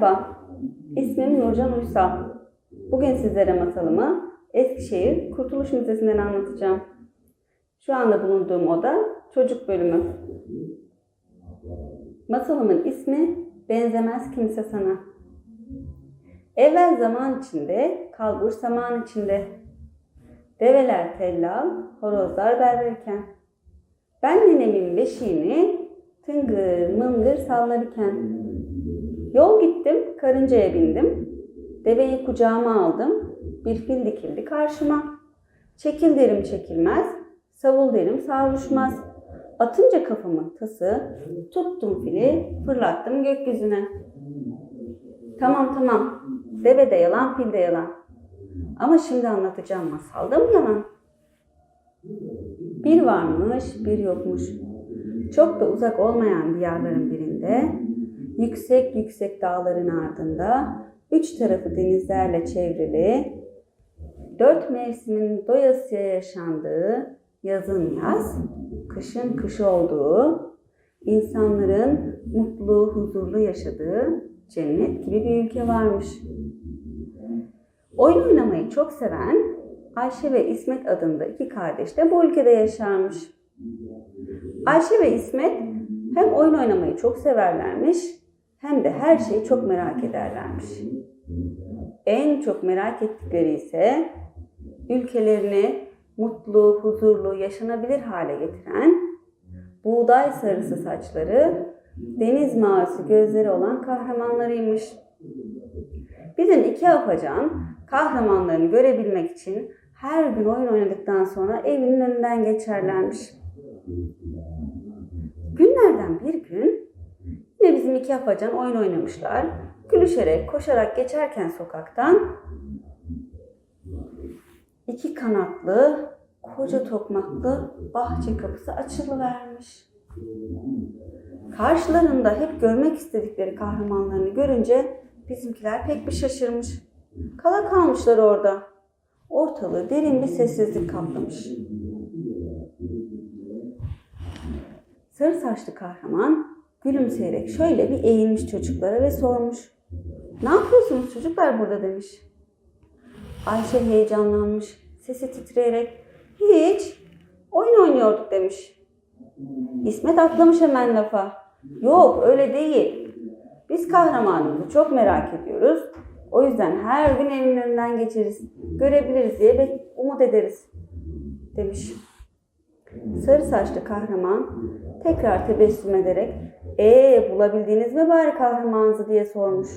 Merhaba, ismim Nurcan Uysal. Bugün sizlere masalımı Eskişehir Kurtuluş Müzesi'nden anlatacağım. Şu anda bulunduğum oda çocuk bölümü. Masalımın ismi Benzemez Kimse Sana. Evvel zaman içinde, kalbur saman içinde. Develer tellal, horozlar berberken. Ben ninemin beşiğini tıngır mıngır sallarken. Yol gittim, karıncaya bindim. Deveyi kucağıma aldım. Bir fil dikildi karşıma. Çekil derim çekilmez, savul derim savruşmaz. Atınca kafamın tası, tuttum fili, fırlattım gökyüzüne. Tamam tamam, deve de yalan, fil de yalan. Ama şimdi anlatacağım masalda mı yalan? Bir varmış, bir yokmuş. Çok da uzak olmayan diyarların birinde, yüksek yüksek dağların ardında, üç tarafı denizlerle çevrili, dört mevsimin doyasıya yaşandığı, yazın yaz, kışın kış olduğu, insanların mutlu, huzurlu yaşadığı cennet gibi bir ülke varmış. Oyun oynamayı çok seven Ayşe ve İsmet adında iki kardeş de bu ülkede yaşarmış. Ayşe ve İsmet hem oyun oynamayı çok severlermiş hem de her şeyi çok merak ederlermiş. En çok merak ettikleri ise ülkelerini mutlu, huzurlu, yaşanabilir hale getiren buğday sarısı saçları, deniz mavisi gözleri olan kahramanlarıymış. Bizim iki afacan kahramanlarını görebilmek için her gün oyun oynadıktan sonra evinin önünden geçerlermiş. Günlerden bir gün yine bizim iki afacan oyun oynamışlar. Gülüşerek, koşarak geçerken sokaktan iki kanatlı, koca tokmaklı bahçe kapısı açılıvermiş. Karşılarında hep görmek istedikleri kahramanlarını görünce bizimkiler pek bir şaşırmış. Kala kalmışlar orada. Ortalığı derin bir sessizlik kaplamış. Sarı saçlı kahraman gülümseyerek şöyle bir eğilmiş çocuklara ve sormuş. Ne yapıyorsunuz çocuklar burada demiş. Ayşe heyecanlanmış, sesi titreyerek hiç oyun oynuyorduk demiş. İsmet atlamış hemen lafa. Yok öyle değil. Biz kahramanımızı çok merak ediyoruz. O yüzden her gün evin önünden geçeriz. Görebiliriz diye umut ederiz. Demiş. Sarı saçlı kahraman tekrar tebessüm ederek ee bulabildiniz mi bari kahramanınızı diye sormuş.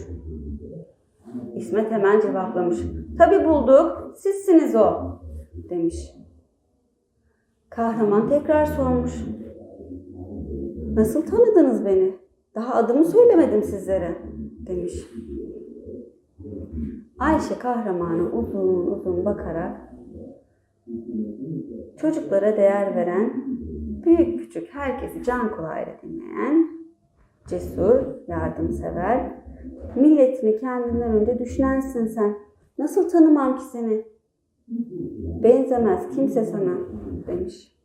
İsmet hemen cevaplamış. Tabi bulduk, sizsiniz o demiş. Kahraman tekrar sormuş. Nasıl tanıdınız beni? Daha adımı söylemedim sizlere demiş. Ayşe kahramanı uzun uzun bakarak çocuklara değer veren, büyük küçük herkesi can kulağıyla dinleyen, cesur, yardımsever, milletini kendinden önce düşünensin sen. Nasıl tanımam ki seni? Benzemez kimse sana demiş.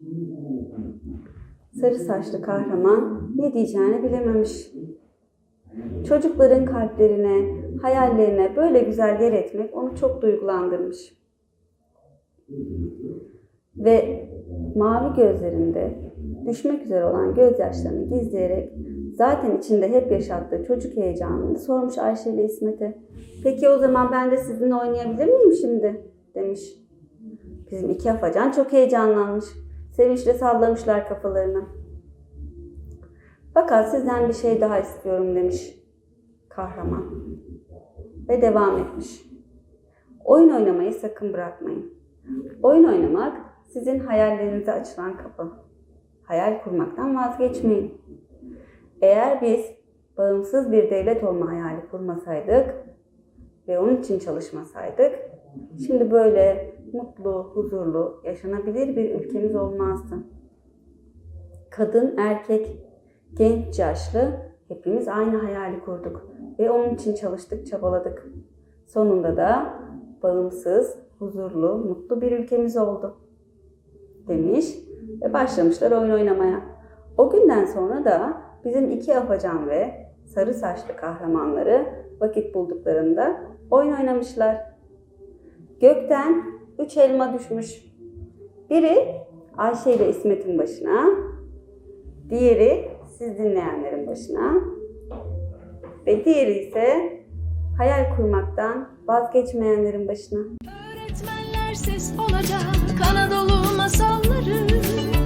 Sarı saçlı kahraman ne diyeceğini bilememiş. Çocukların kalplerine, hayallerine böyle güzel yer etmek onu çok duygulandırmış. Ve mavi gözlerinde düşmek üzere olan gözyaşlarını gizleyerek zaten içinde hep yaşattığı çocuk heyecanını sormuş Ayşe ile İsmet'e. Peki o zaman ben de sizinle oynayabilir miyim şimdi? demiş. Bizim iki afacan çok heyecanlanmış. Sevinçle sallamışlar kafalarını. Fakat sizden bir şey daha istiyorum demiş kahraman. Ve devam etmiş. Oyun oynamayı sakın bırakmayın. Oyun oynamak sizin hayallerinize açılan kapı. Hayal kurmaktan vazgeçmeyin. Eğer biz bağımsız bir devlet olma hayali kurmasaydık ve onun için çalışmasaydık, şimdi böyle mutlu, huzurlu, yaşanabilir bir ülkemiz olmazdı. Kadın, erkek, genç, yaşlı hepimiz aynı hayali kurduk ve onun için çalıştık, çabaladık. Sonunda da bağımsız, huzurlu, mutlu bir ülkemiz oldu demiş ve başlamışlar oyun oynamaya. O günden sonra da bizim iki afacan ve sarı saçlı kahramanları vakit bulduklarında oyun oynamışlar. Gökten üç elma düşmüş. Biri Ayşe ile İsmet'in başına, diğeri siz dinleyenlerin başına ve diğeri ise hayal kurmaktan vazgeçmeyenlerin başına. Öğretmenler ses olacak Anadolu masalları